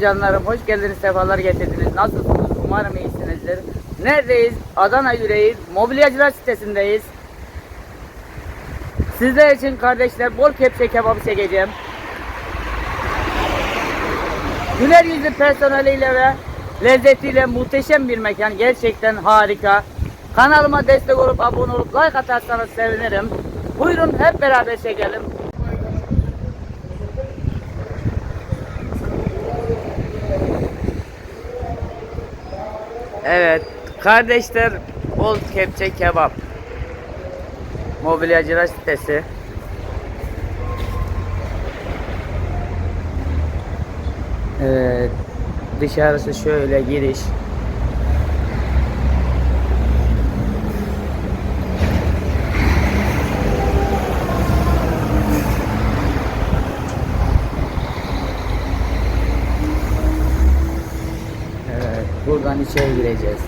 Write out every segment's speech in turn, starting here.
Canlarım, hoş geldiniz, sefalar getirdiniz. Nasılsınız? Umarım iyisinizdir. Neredeyiz? Adana yüreğiz. Mobilyacılar sitesindeyiz. Sizler için kardeşler bol kepçe kebabı çekeceğim. Güler yüzlü personeliyle ve lezzetiyle muhteşem bir mekan. Gerçekten harika. Kanalıma destek olup abone olup like atarsanız sevinirim. Buyurun hep beraber çekelim. Evet, kardeşler Bol Kepçe Kebap. Mobilyacılar sitesi. Evet, dışarısı şöyle giriş. Evet, buradan içeri gireceğiz.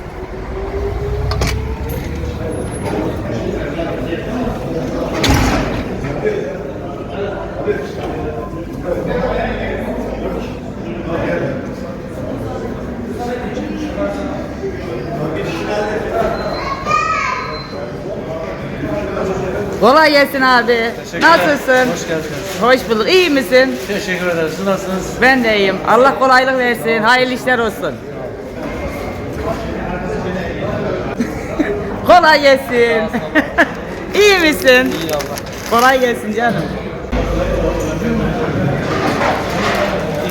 Kolay gelsin abi. Nasılsın? Hoş geldiniz. Hoş bulduk. İyi misin? Teşekkür ederiz. Nasılsınız? Ben de iyiyim. Allah kolaylık versin. Hayırlı işler olsun. Kolay gelsin. İyi misin? İyi Allah. Kolay gelsin canım.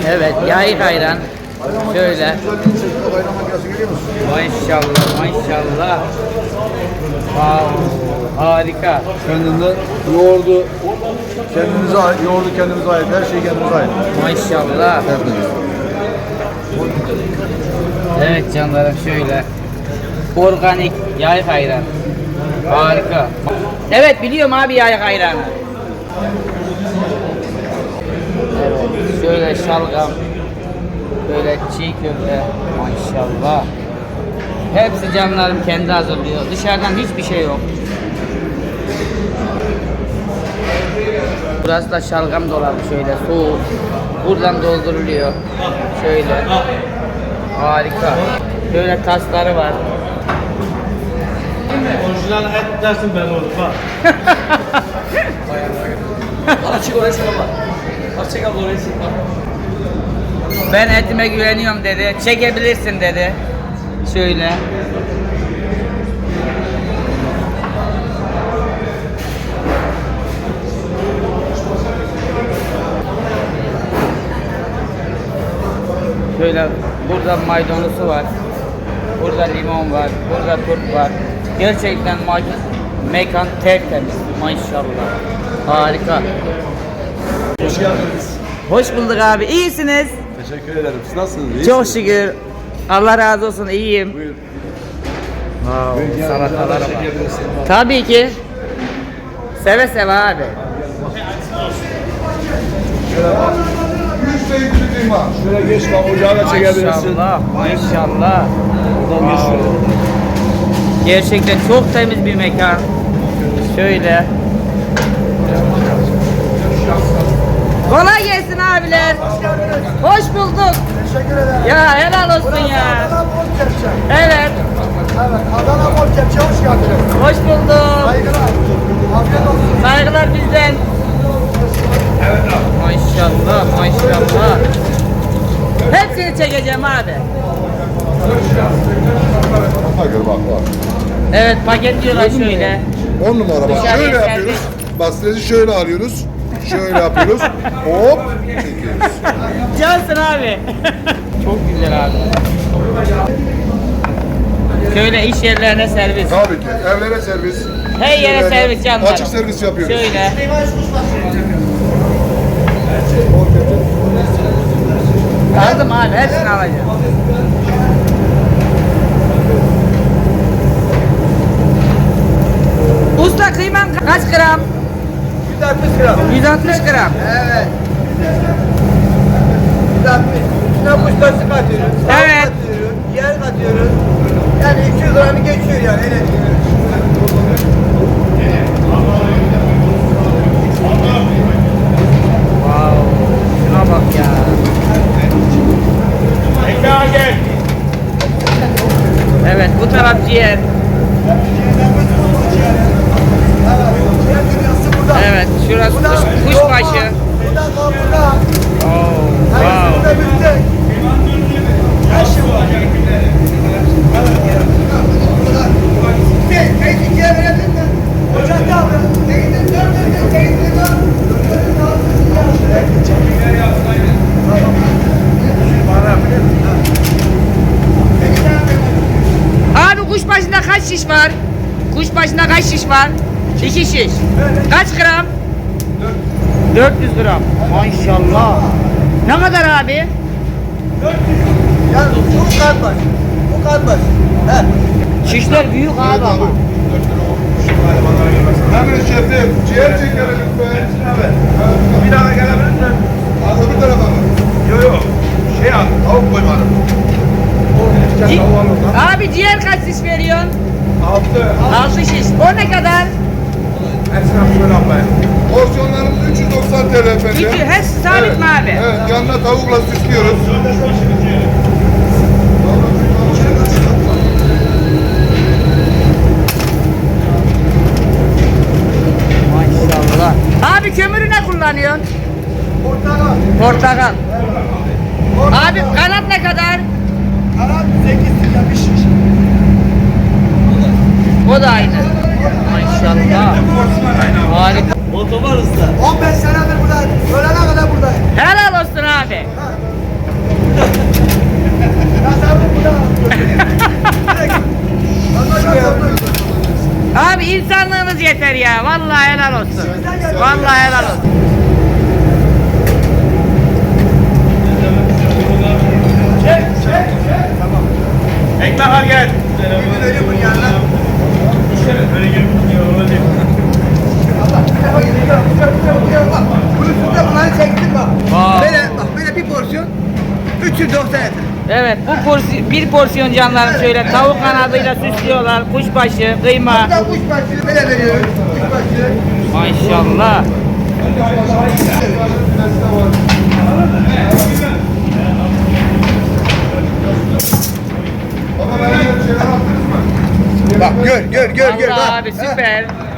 Evet, yayık ayran. Şöyle. Maşallah, maşallah. Wow, harika. Kendinde yoğurdu kendinize ait, yoğurdu kendimize ait, her şey kendimize ait. Maşallah. Evet canlarım şöyle. Organik yayık ayran. Harika. Evet biliyorum abi yayık ayranı. Evet şöyle şalgam. Böyle çiğ köfte. Maşallah. Hepsi canlarım kendi hazırlıyor. Dışarıdan hiçbir şey yok. Burası da şalgam dolabı şöyle soğuk. Buradan dolduruluyor. Şöyle. Harika. Böyle tasları var. Orijinal et dersin ben oğlum bak. Açık oraya çık abla. Açık abla oraya çık bak. Ben etime güveniyorum dedi. Çekebilirsin dedi. Şöyle. Şöyle burada maydanozu var. Burada limon var. Burada turp var. Gerçekten mekan tertemiz. Maşallah. Harika. Hoş geldiniz. Hoş bulduk abi. İyisiniz. Teşekkür ederim. Siz nasılsınız? İyisiniz? Çok şükür. Allah razı olsun. iyiyim. Buyur. Wow, salatalar var. Tabii ki. Seve seve abi. Şöyle bak. Yüz sevgili kıyma. Şöyle geç bak ocağa da çekebilirsin. Maşallah, maşallah. Buradan geç şöyle. Gerçekten çok temiz bir mekan. Şöyle. Kolay gelsin abiler. Hoş bulduk. Teşekkür ederim. Ya helal olsun ya. Adana Bol Kepçe. Evet. Evet, Adana Bol Kepçe hoş geldiniz. Hoş bulduk. Saygılar. Afiyet olsun. Saygılar bizden. Maşallah, maşallah. Hepsini çekeceğim abi. Bakın bak bak. Evet paketliyorlar şöyle. 10 numara bak. Şöyle servis. yapıyoruz. Bastrezi şöyle alıyoruz. Şöyle yapıyoruz. Hop çekiyoruz. Cansın abi. Çok güzel abi. Şöyle iş yerlerine servis. Tabii ki. Evlere servis. Her yere Evlere servis canlar. Açık servis yapıyoruz. Şöyle. Aldım abi hepsini alacağım. Usta kıyman kaç gram? 160 gram. 160 gram. Evet. 160. İçine kuştası katıyoruz. Evet. Katıyoruz, yer katıyoruz. Yani 200 gramı geçiyor yani. Öyle diyoruz. Evet bu taraf ciğer. Evet, şurası kuş, kuşbaşı. Burada kapıda. Oh, Hepsi wow. burada bitti. Her şey var. Bir, bir ikiye verebilir mi? Ocakta abi. Tekini dört, dört, tekini dört. Abi kuşbaşında kaç şiş var? Kuşbaşında kaç şiş İki şiş. Kaç gram? 400 gram. Maşallah. Ne kadar abi? Ya bu karbaş. Bu karbaş. He. Şişler büyük abi ama. Hemen şefim, ciğer çekelim lütfen. Bir daha gelebilir misin? Abi öbür tarafa mı? Yok yok. Şey al, tavuk koymadım. Ci- abi ciğer kaç şiş veriyorsun? Altı. 6 şiş. O ne kadar? Esnaf böyle ablayın. Porsiyonlarımız 390 TL efendim. İki, hepsi sabit mi abi? Evet, yanına tavukla süslüyoruz. Maşallah. Abi kömürü ne kullanıyorsun? Portakal. Portakal. Abi kanat ne kadar? Kanat 8 lira bir şiş. O da aynı. Maşallah. Harika. Motobar usta. 15 senedir burada. Ölene kadar buradayım. Helal olsun abi. Burada. Direkt. Abi insanlığınız yeter ya. Vallahi helal olsun. Vallahi helal olsun. Ekmek al gel. Bir veriyor bunun yanına. Bunun üstünde bunları çektim bak. Vay. Böyle bak böyle bir porsiyon 390 et. Evet bu porsi bir porsiyon canlarım şöyle tavuk kanadıyla süslüyorlar. Kuşbaşı, kıyma. Burada kuşbaşı böyle veriyoruz. Kuşbaşı. Maşallah. Bak gör gör gör gör. Allah bak. abi süper. Başı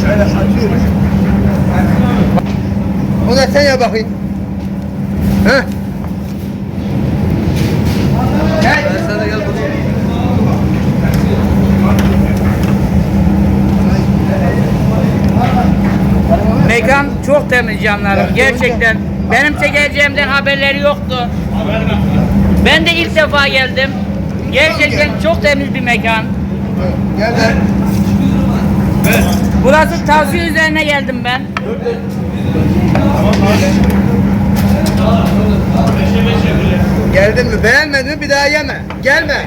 şöyle. Açıyoruz. O da sen ya bakayım. He? Gel. Ben sana gel Mekan çok temiz canlarım. Gerçekten. Benim çekeceğimden haberleri yoktu. Ben de ilk defa geldim. Gerçekten çok temiz bir mekan. Gel Burası tavsiye üzerine geldim ben. Geldin mi? Beğenmedin mi? Bir daha yeme. Gelme.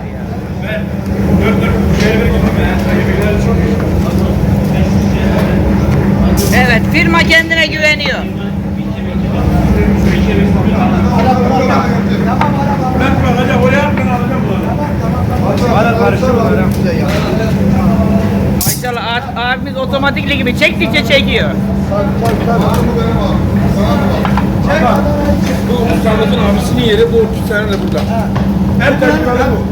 Evet firma kendine güveniyor. Ben alacağım. Oraya alacağım. Bana karıştır böyle. Maşallah a- abimiz otomatikli gibi çektikçe çekiyor. Bu Mustammut'un abisinin yeri bu 30 sene de burada. En tecrübeli bu.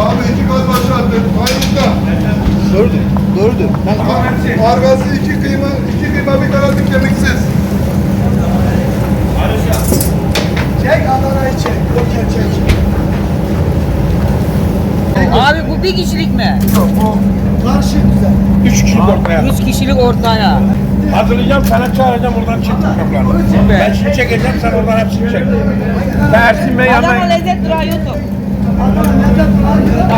Abi iki gaz başlattı. Hayırlısı. Doğrudur. Doğrudur. Argası iki kıyma, iki kıyma bir kanatı kemiksiz. Çek Adana'yı çek. Joker çek. Abi bu bir kişilik mi? Karşı güzel. 3 kişi ortaya. 3 kişilik ortaya. Hazırlayacağım sana çağıracağım oradan çek kaplarını. Ben şimdi çekeceğim sen oradan hepsini çek. Ben Ersin Bey Adana yanına. lezzet durağı var?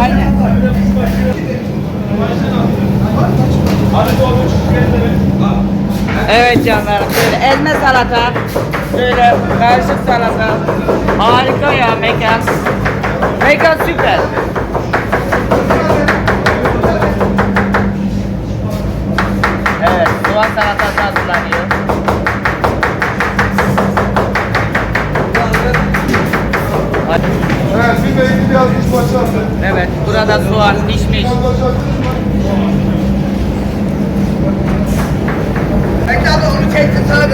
Aynen. Evet canlarım böyle elme salata, böyle karışık salata. Harika ya mekan. Mekan süper. Salatası hazırlanıyor. Hadi. Evet, bir de yazmış. Evet, burada soğan pişmiş. Bekle abi onu çektim sana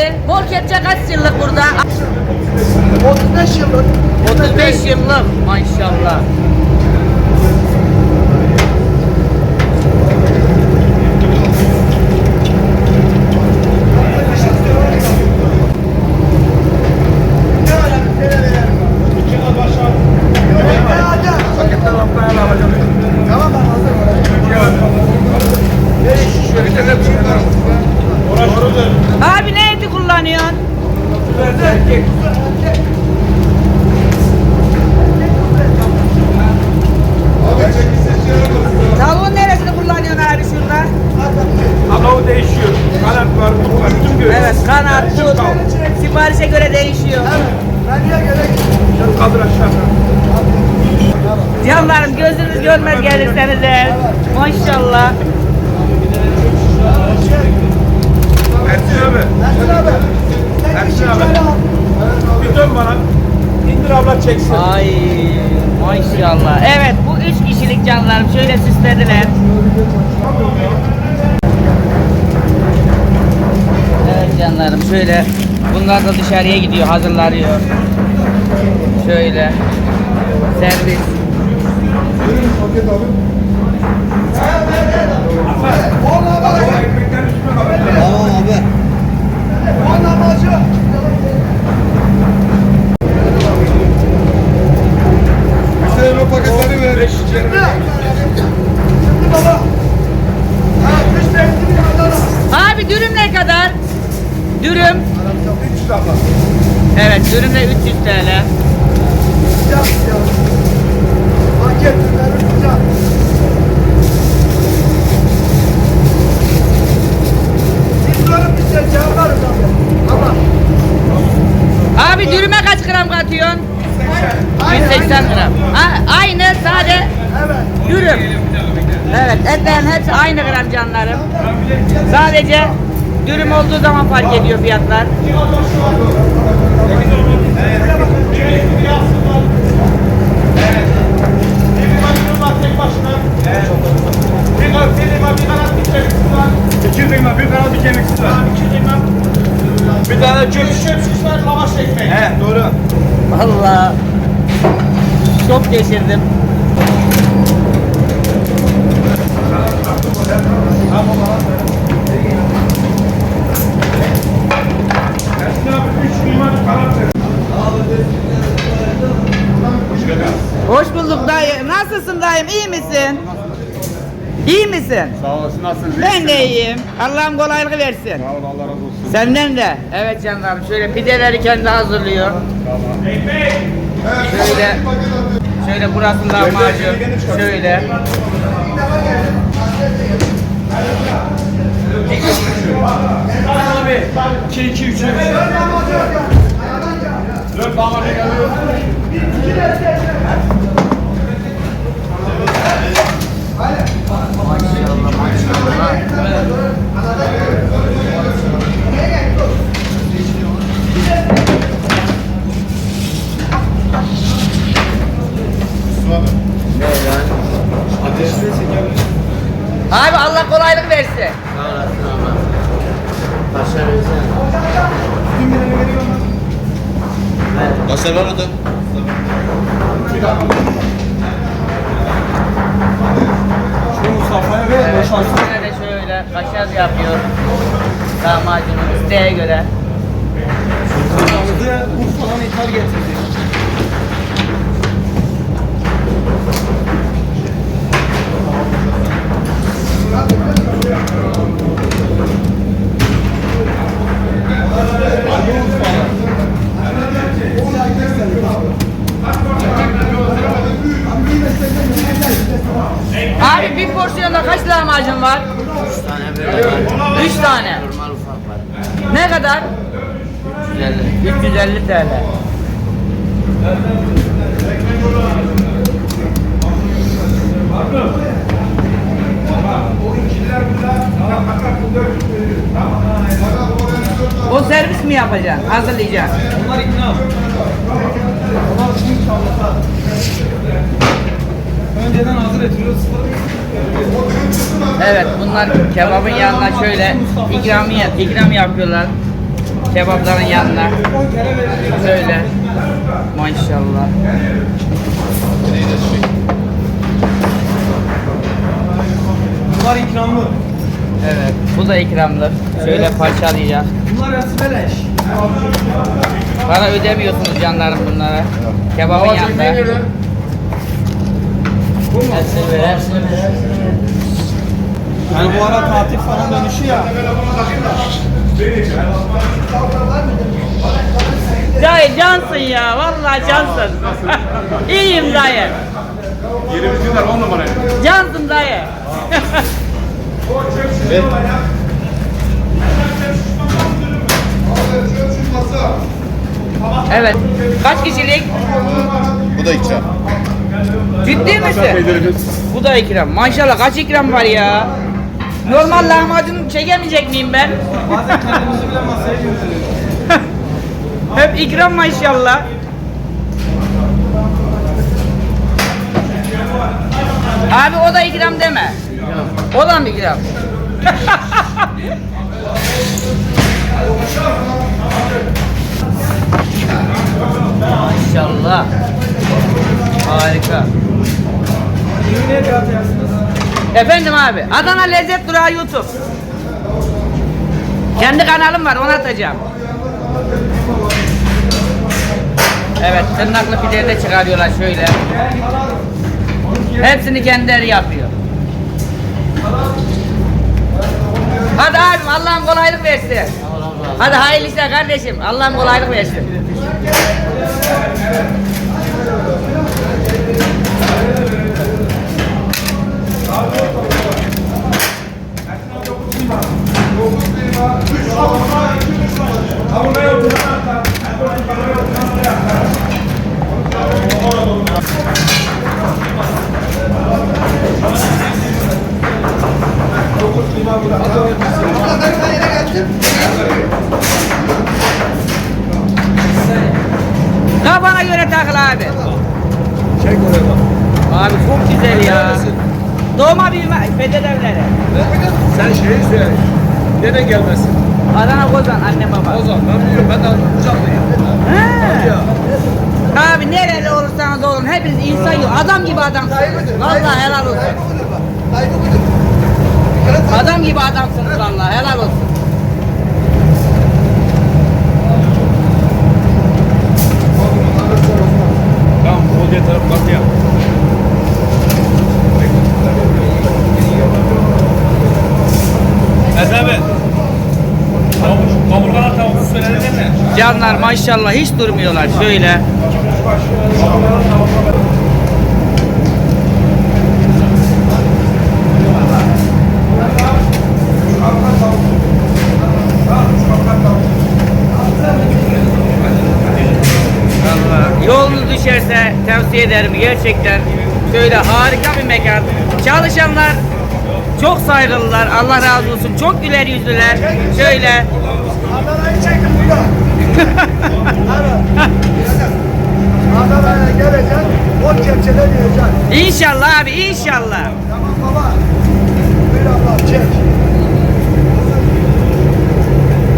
geldi. Bor kaç yıllık burada? 35 yıllık. 35 yıllık maşallah. Siparişe göre değişiyor. Ben niye göre Sen kaldır aşağıda. Canlarım gözünüz görmez gelirseniz de. Maşallah. Ersin abi. Ersin abi. Ersin abi. Bir dön bana. İndir abla çeksin. Ay maşallah. Evet bu üç kişilik canlarım şöyle süslediler. Evet canlarım şöyle bunlar da dışarıya gidiyor hazırlanıyor. Şöyle servis. Ekmekler üstüne kalır. Tamam abi. On amacı. Bize elma paketleri ver. Beş içeri. Şimdi baba. Ha, kış bekliyor Adana. Abi dürüm ne kadar? Dürüm. 300 abla. Evet dürüm de 300 TL. Sıcak ya. Paket ürünleri sıcak. Böyle bir şey abi. Tamam. Abi dürüme kaç gram katıyorsun? 180 gram. Ha, aynı sade Evet. dürüm. Evet etlerin hepsi aynı gram canlarım. Sadece dürüm olduğu zaman fark ediyor fiyatlar. Bir tane çöp. Şiş var, lavaş ekmeği. He, doğru. Vallahi çok geçirdim. Ersin abi, üç kıyma, kanat çöp. Hoş bulduk dayı. Nasılsın dayım? İyi misin? İyi misin? Sağ olasın nasılsınız? Ben de iyiyim. Allah'ım kolaylık versin. Sağ ol Allah razı olsun. Senden de. Evet canlarım şöyle pideleri kendi hazırlıyor. Şöyle şöyle burası lahmacun. Şöyle. Abi, 2 2 3 Dört damat geliyor. Abi Allah kolaylık versin. Kaşar var orada. Şu Mustafa'ya ver, boşalsın. Şöyle de şöyle kaşar yapıyor. Lahmacunun isteğe göre. Urfa'dan ithal getirdi. Abi bir porsiyonda kaç lahmacun var? Üç tane böyle var. Üç tane. Normal ufak var. Ne kadar? 350. 350 TL. O servis mi Hazırlayacaksın. Onlar ikna. Onlar şimdi çalmasa. Önceden hazır ediyoruz. Evet bunlar kebabın yanına şöyle ikram, ikram yapıyorlar. kebapların yanına. Şöyle. Maşallah. Bunlar ikramlı. Evet. Bu da ikramlık. Şöyle parçalayacak. Bunlar hepsi beleş. Para ödemiyorsunuz canlarım bunlara. Kebabın yanında. Hepsini ver, hepsini ver. Yani bu ara tatil falan dönüşü ya. Dayı cansın ya, vallahi cansın. İyiyim dayı. Yerimiz güzel 10 numara. Cansın dayı. evet. Kaç kişilik? Bu da ikram. Ciddi misin? Bu da ikram. Maşallah kaç ikram var ya? Normal lahmacun çekemeyecek miyim ben? Bazen kendimizi bile masaya götürüyoruz. Hep ikram maşallah. Abi o da ikram deme. O da mı ikram? Maşallah. Harika. Efendim abi, Adana Lezzet Durağı YouTube. Kendi kanalım var, onu atacağım. Evet, tırnaklı pideyi de çıkarıyorlar şöyle. Hepsini kendileri yapıyor. Hadi abim, Allah'ım kolaylık versin. Hadi hayırlı işler kardeşim, Allah'ım kolaylık versin. Hepiniz insan yok. Adam gibi adamsınız. Vallahi helal olsun. Adam gibi adamsınız vallahi helal olsun. Tamam o diğer taraf bak ya. Canlar maşallah hiç durmuyorlar şöyle. Vallahi Yolunuz düşerse tavsiye ederim gerçekten. Şöyle harika bir mekan. Çalışanlar çok saygılılar. Allah razı olsun. Çok güler yüzlüler. Şöyle Adana'yı çekin burada. Adana'ya geleceksin. O kepçede yiyeceksin. İnşallah abi inşallah. Tamam baba. Buyur abla çek.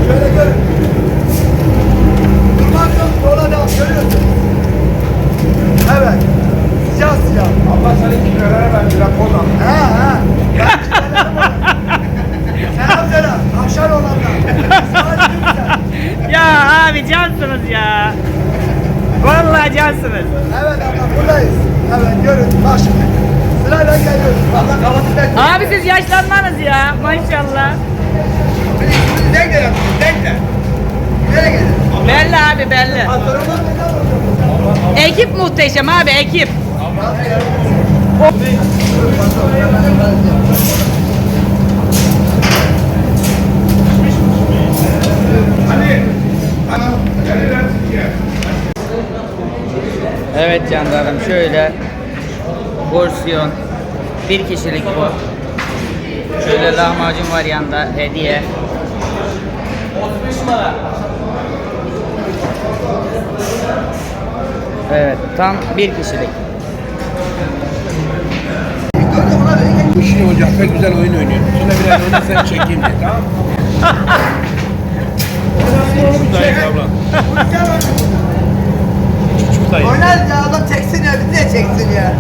Şöyle görün. Durmak yok. Yola devam. Görüyorsun. Evet. Siyah siyah. Allah senin kirelere ben bir rapor He he. Ben çilerim var. Selam selam. Akşar olanlar. Sana dedim sen. Ya abi cansınız ya. Vallahi cansınız. Evet abla buradayız. Evet görün. Bak şimdi. Sırayla geliyoruz. Allah kafası bekliyor. Abi siz yaşlanmanız ya maşallah. Denk de yapın. Denk de. Nereye gelin? Belli abi belli. Ekip muhteşem abi ekip. Evet canlarım şöyle porsiyon bir kişilik bu. Şöyle lahmacun var yanında hediye. 35 numara. Evet tam bir kişilik. Bu işin hocam pek güzel oyun oynuyor. Sonra biraz oyna sen çekeyim diye tamam mı? Dayı abla. Gel oğlum. Dayı. Oynar ya adam çeksin ya bizi de çeksin ya.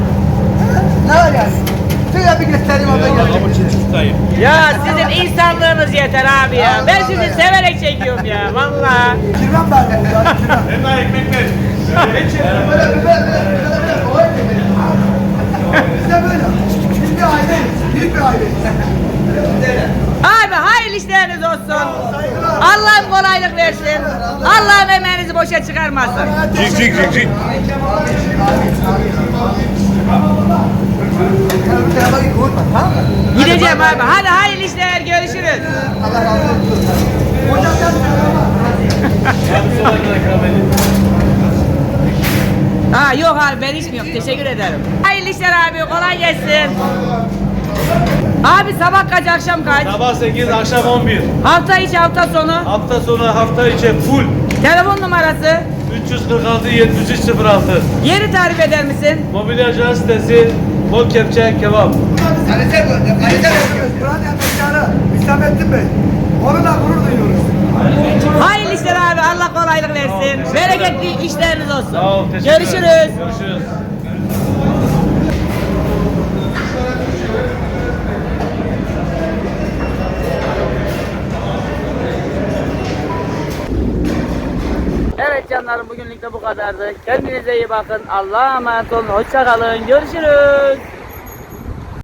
Ne var yani? Şöyle bir göstereyim orada Ama gel. çocuk dayı. Ya sizin insanlığınız yeter abi ya. Ben sizi severek çekiyorum ya valla. Girmem ben de. Hem daha ekmek ver. Böyle böyle böyle. Oy dedi. Biz de böyle. Biz bir aileyiz. Büyük bir aileyiz. Abi hayırlı işleriniz olsun. Allah'ım kolaylık versin. Allah'ım emeğinizi boşa çıkarmasın. Cik cik cik cik. Bir tarafa git vurma tamam mı? Gideceğim abi. Hadi hayırlı işler görüşürüz. Allah razı olsun. Hocam Ha yok abi ben içmiyorum. Teşekkür ederim. Hayırlı işler abi. Kolay gelsin. Abi sabah kaç akşam kaç? Sabah 8 akşam 11. Hafta içi hafta sonu. Hafta sonu hafta içi full. Telefon numarası. 346 7306. Yeri tarif eder misin? Mobilyacılar sitesi Bol Kepçe Kebap. Kalite bu. Kalite yapıyoruz. Buranın emektarı Hüsamettin Bey. Onunla gurur duyuyoruz. Hayırlı işler abi. Allah kolaylık versin. Bereketli işleriniz olsun. Sağ ol. Görüşürüz. Görüşürüz. Canlarım bugünlük de bu kadardı. Kendinize iyi bakın. Allah'a emanet olun. Hoşça kalın. Görüşürüz.